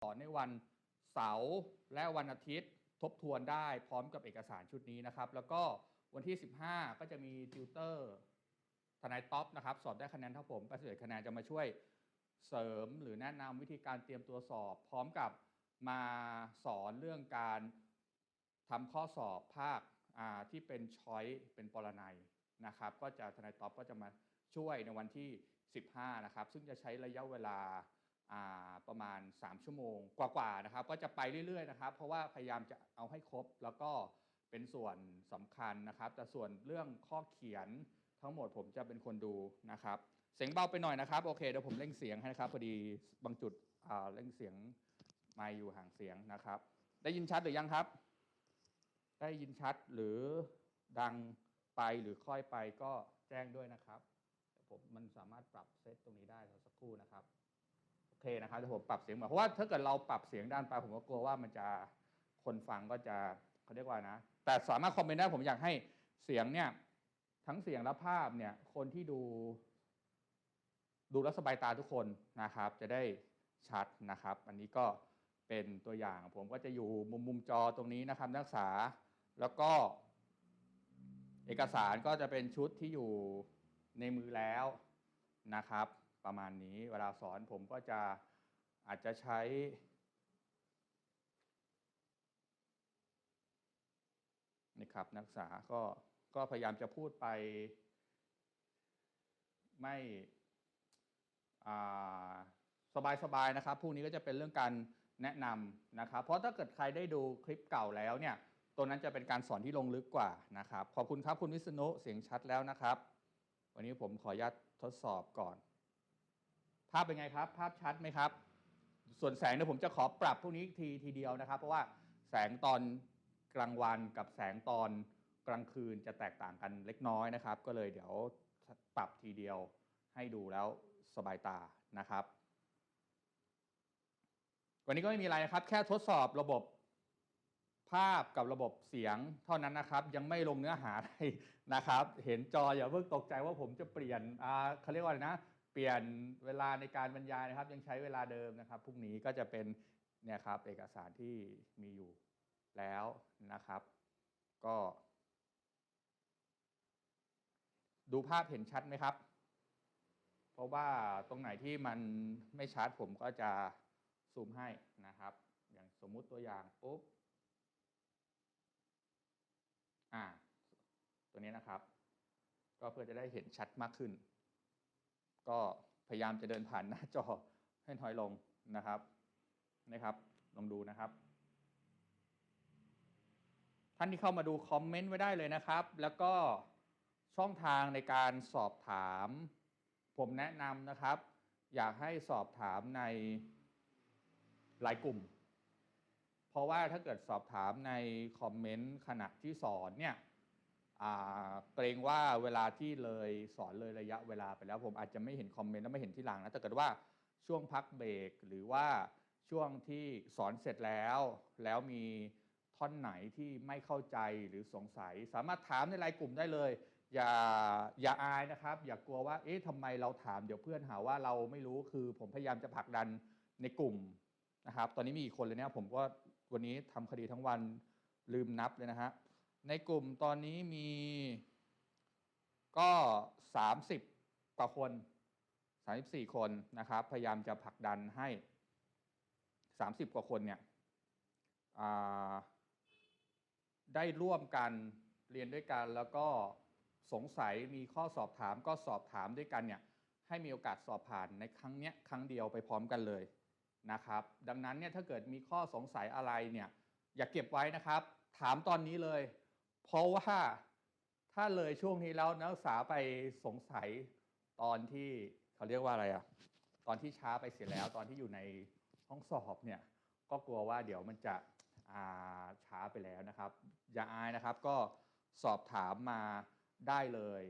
สอนในวันเสาร์และวันอาทิตย์ ทบทวนได้พร้อมกับเอกสารชุดนี้นะครับ แล้วก็วันที่ 15 ก็จะมีติวเตอร์ทนายท็อปนะครับ สอบได้คะแนนเท่าผม81คะแนนจะมาช่วยเสริมหรือแนะนำวิธีการเตรียมตัวสอบ พร้อมกับมาสอนเรื่องการทำข้อสอบภาคที่เป็นช้อยเป็นปรนัยนะครับ ก็จะทนายท็อปก็จะมาช่วยในวันที่ 15 นะครับ ซึ่งจะใช้ระยะเวลา ประมาณ 3 ชั่วโมงกว่าๆนะครับ ก็จะไปเรื่อยๆนะครับ เพราะว่าพยายามจะเอาให้ครบ แล้วก็เป็นส่วนสำคัญนะครับ แต่ส่วนเรื่องข้อเขียนทั้งหมดผมจะเป็นคนดูนะครับ เสียงเบาไปหน่อยนะครับโอเคเดี๋ยวผมเร่งเสียงให้นะครับพอดีบางจุดเร่งเสียงไม่อยู่ห่างเสียงนะครับ ได้ยินชัดหรือยังครับ ได้ยินชัดหรือดังไปหรือค่อยไปก็แจ้งด้วยนะครับผมมันสามารถปรับเซตตรงนี้ได้สักครู่นะครับ เคนะครับเดี๋ยวผมปรับเสียงมาเพราะว่าถ้าเกิดเราปรับเสียงด้านไปผมก็กลัวว่ามันจะคนฟังก็จะเขาเรียกว่านะ แต่สามารถคอมเมนต์ได้ผมอยากให้เสียงเนี่ยทั้งเสียงและภาพเนี่ยคนที่ดู ดูแลสบายตาทุกคนนะครับ จะได้ชัดนะครับ อันนี้ก็เป็นตัวอย่างผมก็จะอยู่มุมมุมจอตรงนี้นะครับ นักศึกษาแล้วก็ เอกสารก็จะเป็นชุดที่อยู่ในมือแล้วนะครับ ประมาณนี้ เวลาสอนผมก็จะอาจจะใช้ นี่ครับนักศึกษาก็ก็พยายามจะพูดไป ไม่สบายๆนะครับพรุ่งนี้ก็จะเป็นเรื่องการแนะนำนะครับ เพราะถ้าเกิดใครได้ดูคลิปเก่าแล้วเนี่ย ตัวนั้นจะเป็นการสอนที่ลงลึกกว่านะครับ ขอบคุณครับคุณวิษณุเสียงชัดแล้วนะครับ วันนี้ผมขออนุญาตทดสอบก่อน ภาพเป็นไงครับ ภาพชัดไหมครับ ส่วนแสงเนี่ยผมจะขอปรับพวกนี้ทีทีเดียวนะครับ เพราะว่าแสงตอนกลางวันกับแสงตอนกลางคืนจะแตกต่างกันเล็กน้อยนะครับ ก็เลยเดี๋ยวปรับทีเดียวให้ดูแล้วสบายตานะครับ วันนี้ก็ไม่มีอะไรนะครับ แค่ทดสอบระบบภาพกับระบบเสียงเท่านั้นนะครับ ยังไม่ลงเนื้อหาอะไรนะครับ เห็นจออย่าเพิ่งตกใจว่าผมจะเปลี่ยนอ่าเขาเรียกว่าอะไรนะ เปลี่ยนเวลาในการบรรยายนะครับ ยังใช้เวลาเดิมนะครับพรุ่งนี้ก็จะเป็นเนี่ยครับเอกสารที่มีอยู่แล้วนะครับ ก็ ดูภาพเห็นชัดไหมครับ เพราะว่าตรงไหนที่มันไม่ชัดผมก็จะซูมให้นะครับ อย่างสมมุติตัวอย่างปุ๊บอ่าตัวนี้นะครับ ก็เพื่อจะได้เห็นชัดมากขึ้น ก็พยายามจะเดินผ่านหน้าจอให้น้อยลงนะครับนะครับ ลองดูนะครับ ท่านที่เข้ามาดูคอมเมนต์ไว้ได้เลยนะครับ แล้วก็ช่องทางในการสอบถาม ผมแนะนำนะครับ อยากให้สอบถามในหลายกลุ่ม เพราะว่าถ้าเกิดสอบถามในคอมเมนต์ขณะที่สอนเนี่ย เกรงว่าเวลาที่เลยสอนเลยระยะเวลาไปแล้ว ผมอาจจะไม่เห็นคอมเมนต์แล้วไม่เห็นที่หลังนะแต่เกิดว่าช่วงพักเบรกหรือว่าช่วงที่สอนเสร็จแล้ว แล้วมีท่อนไหนที่ไม่เข้าใจหรือสงสัย สามารถถามในไลน์กลุ่มได้เลย อย่าอย่าอายนะครับ อย่ากลัวว่าเอ๊ะทำไมเราถามเดี๋ยวเพื่อนหาว่าเราไม่รู้คือผมพยายามจะผลักดันในกลุ่มนะครับ ตอนนี้มีอีกคนเลยเนี่ยผมก็วันนี้ทำคดีทั้งวันลืมนับเลยนะฮะ ในกลุ่มตอนนี้มีก็ 30 กว่าคน 34 คนนะครับ พยายามจะผลักดันให้ 30 กว่าคนเนี่ยได้ร่วมกันเรียนด้วยกันแล้วก็สงสัยมีข้อสอบถามก็สอบถามด้วยกันเนี่ยให้มีโอกาสสอบผ่านในครั้งเนี้ยครั้งเดียวไปพร้อมกันเลยนะครับ ดังนั้นเนี่ยถ้าเกิดมีข้อสงสัยอะไรเนี่ยอย่าเก็บไว้นะครับ ถามตอนนี้เลย เพราะว่าถ้าเลยช่วงนี้แล้วนักศึกษาไปสงสัยตอนที่เขาเรียกว่าอะไรอะตอนที่ช้าไปเสียแล้วตอนที่อยู่ในห้องสอบเนี่ยก็กลัวว่าเดี๋ยวมันจะาช้าไปแล้วนะครับ อย่าอายนะครับก็สอบถามมาได้เลย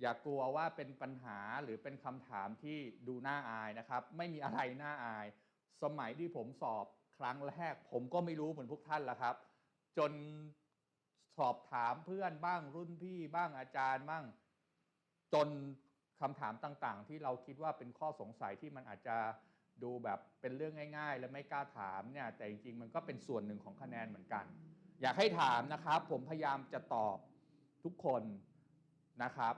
อย่ากลัวว่าเป็นปัญหาหรือเป็นคำถามที่ดูน่าอายนะครับ ไม่มีอะไรน่าอาย สมัยที่ผมสอบครั้งแรก ผมก็ไม่รู้เหมือนพวกท่านละครับ จน สอบถามเพื่อนบ้างรุ่นพี่บ้างอาจารย์บ้างจนคำถามต่างๆ ที่เราคิดว่าเป็นข้อสงสัยที่มันอาจจะดูแบบเป็นเรื่องง่าย ๆ และไม่กล้าถามเนี่ยแต่จริงๆ มันก็เป็นส่วนหนึ่งของคะแนนเหมือนกัน อยากให้ถามนะครับ ผมพยายามจะตอบทุกคนนะครับ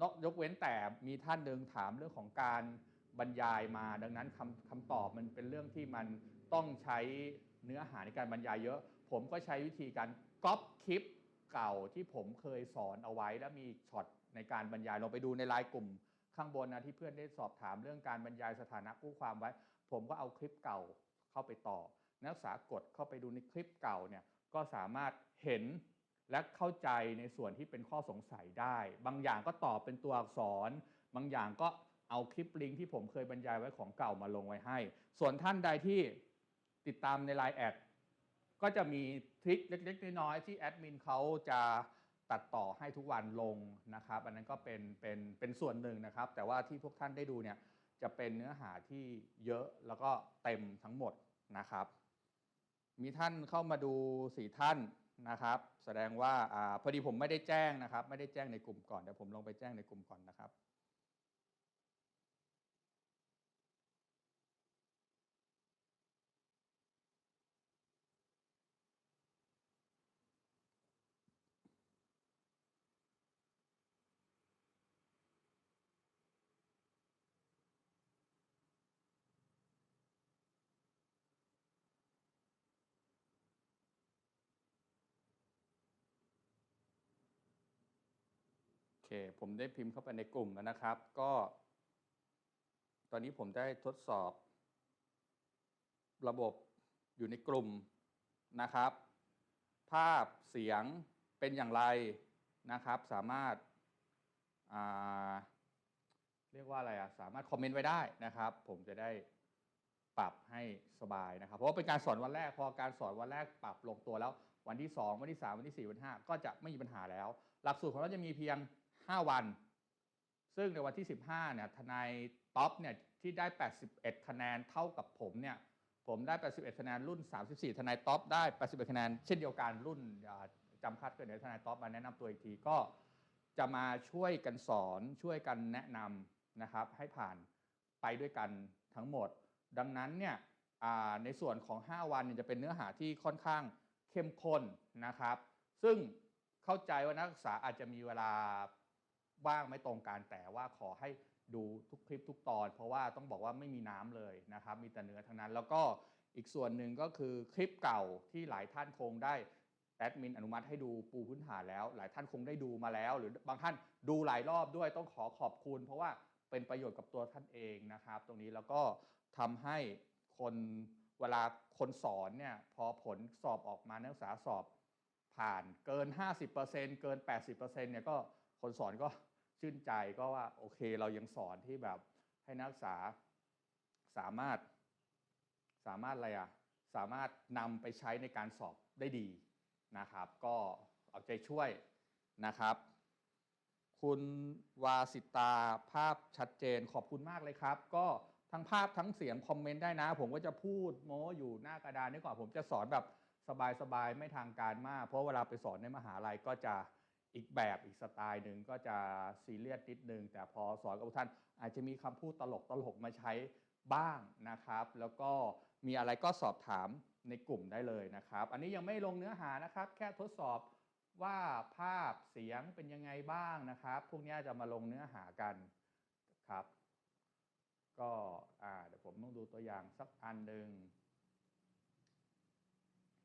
นอกยกเว้นแต่มีท่านหนึ่งถามเรื่องของการบรรยายมา ดังนั้นคำคำตอบมันเป็นเรื่องที่มันต้องใช้เนื้อหาในการบรรยายเยอะ ผมก็ใช้วิธีการก๊อป คลิปเก่าที่ผมเคยสอนเอาไว้ แล้วมีช็อตในการบรรยายลงไปดูในไลน์กลุ่มข้างบนนะที่เพื่อนได้สอบถามเรื่องการบรรยายสถานะผู้ความไว้ ผมก็เอาคลิปเก่าเข้าไปต่อ นักศึกษากดเข้าไปดูในคลิปเก่าเนี่ยก็สามารถเห็นและเข้าใจในส่วนที่เป็นข้อสงสัยได้ บางอย่างก็ตอบเป็นตัวอักษร บางอย่างก็เอาคลิปลิงก์ที่ผมเคยบรรยายไว้ของเก่ามาลงไว้ให้ ส่วนท่านใดที่ติดตามใน Line แอด ก็จะมีทริคเล็กๆน้อยๆที่แอดมินเขาจะตัดต่อให้ทุกวันลงนะครับ อันนั้นก็เป็นเป็นเป็นส่วนหนึ่งนะครับ แต่ว่าที่พวกท่านได้ดูเนี่ยจะเป็นเนื้อหาที่เยอะแล้วก็เต็มทั้งหมดนะครับ มีท่านเข้ามาดูสี่ท่านนะครับ แสดงว่าอาพอดีผมไม่ได้แจ้งนะครับ ไม่ได้แจ้งในกลุ่มก่อนเดี๋ยวผมลงไปแจ้งในกลุ่มก่อนนะครับ ผมได้พิมพ์เข้าไปในกลุ่มแล้วนะครับ ก็ ตอนนี้ผมได้ทดสอบ ระบบอยู่ในกลุ่มนะครับ ภาพเสียงเป็นอย่างไรนะครับ สามารถาเรียกว่าอะไรอะสามารถคอมเมนต์ไว้ได้นะครับ ผมจะได้ปรับให้สบายนะครับ เพราะว่าเป็นการสอนวันแรก พอการสอนวันแรกปรับลงตัวแล้ว วันที่ 2 วันที่ 3 วันที่ 4 วันที่5ก็จะไม่มีปัญหาแล้ว หลักสูตรของเราจะมีเพียง 5 วัน ซึ่งในวันที่ 15เนี่ยทนายท็อปเนี่ยที่ได้ 81 คะแนนเท่ากับผมเนี่ยผมได้ 81 คะแนนรุ่น 34 ทนายท็อปได้ 81 คะแนนเช่นเดียวกันรุ่นจำคัดเกิดเดี๋ยวทนายท็อปมาแนะนำตัวอีกทีก็จะมาช่วยกันสอนช่วยกันแนะนำนะครับให้ผ่านไปด้วยกันทั้งหมด ดังนั้นเนี่ยในส่วนของ 5 วันจะเป็นเนื้อหาที่ค่อนข้างเข้มข้นนะครับ ซึ่งเข้าใจว่านักศึกษาอาจจะมีเวลา ว่างไม่ตรงกันแต่ว่าขอให้ดูทุกคลิปทุกตอน เพราะว่าต้องบอกว่าไม่มีน้ำเลยนะครับ มีแต่เนื้อทั้งนั้น แล้วก็อีกส่วนหนึ่งก็คือคลิปเก่าที่หลายท่านคงได้แอดมินอนุมัติให้ดูปูพื้นฐานแล้ว หลายท่านคงได้ดูมาแล้ว หรือบางท่านดูหลายรอบด้วยต้องขอขอบคุณ เพราะว่าเป็นประโยชน์กับตัวท่านเองนะครับ ตรงนี้แล้วก็ทำให้คนเวลาคนสอนเนี่ยพอผลสอบออกมานักศึกษาสอบผ่านเกิน 50%เกิน 80%เนี่ยก็คนสอนก็ ชื่นใจก็ว่าโอเคเรายังสอนที่แบบให้นักศึกษาสามารถสามารถอะไรอะสามารถนำไปใช้ในการสอบได้ดีนะครับ ก็เอาใจช่วยนะครับ คุณวาสิตาภาพชัดเจนขอบคุณมากเลยครับ ก็ทั้งภาพทั้งเสียงคอมเมนต์ได้นะ ผมก็จะพูดโม้อยู่หน้ากระดานนี่กว่าผมจะสอนแบบสบายๆ ไม่ทางการมาก เพราะเวลาไปสอนในมหาลัยก็จะ อีกแบบอีกสไตล์หนึ่งก็จะซีเรียสนิดนึง แต่พอสอนกับท่านอาจจะมีคำพูดตลกตลกมาใช้บ้างนะครับ แล้วก็มีอะไรก็สอบถามในกลุ่มได้เลยนะครับ อันนี้ยังไม่ลงเนื้อหานะครับ แค่ทดสอบว่าภาพเสียงเป็นยังไงบ้างนะครับ พวกนี้จะมาลงเนื้อหากันครับ ก็เดี๋ยวผมต้องดูตัวอย่างสักอันหนึ่ง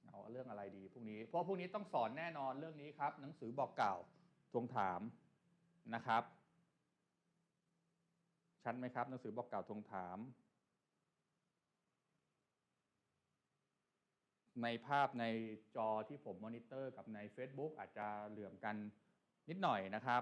เอาเรื่องอะไรดีพวกนี้ เพราะพวกนี้ต้องสอนแน่นอนเรื่องนี้ครับ หนังสือบอกกล่าวทวงถามนะครับ ชัดไหมครับ หนังสือบอกกล่าวทวงถาม ในภาพในจอที่ผมมอนิเตอร์กับใน Facebook อาจจะเหลื่อมกันนิดหน่อยนะครับ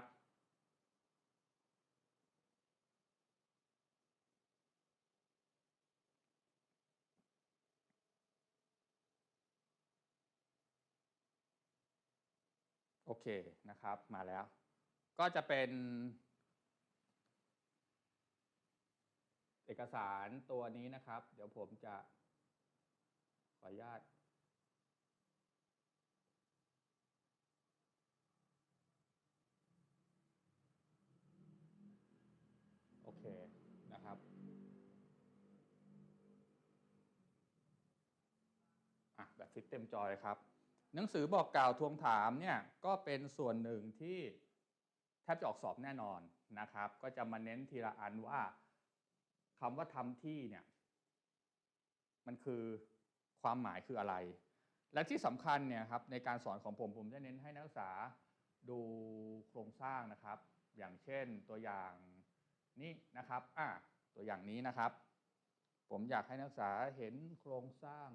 โอเคนะครับมาแล้ว ก็จะเป็น เอกสารตัวนี้นะครับ เดี๋ยวผมจะขออนุญาตโอเคนะครับ อะ แบบฟิตเต็มจอเลยครับ หนังสือบอกกล่าวทวงถามเนี่ยก็เป็นส่วนหนึ่งที่แทบจะออกสอบแน่นอนนะครับ ก็จะมาเน้นทีละอันว่าคำว่าทำที่เนี่ยมันคือความหมายคืออะไร และที่สำคัญเนี่ยครับในการสอนของผมผมจะเน้นให้นักศึกษาดูโครงสร้างนะครับ อย่างเช่นตัวอย่างนี้นะครับอ่าตัวอย่างนี้นะครับ ผมอยากให้นักศึกษาเห็นโครงสร้าง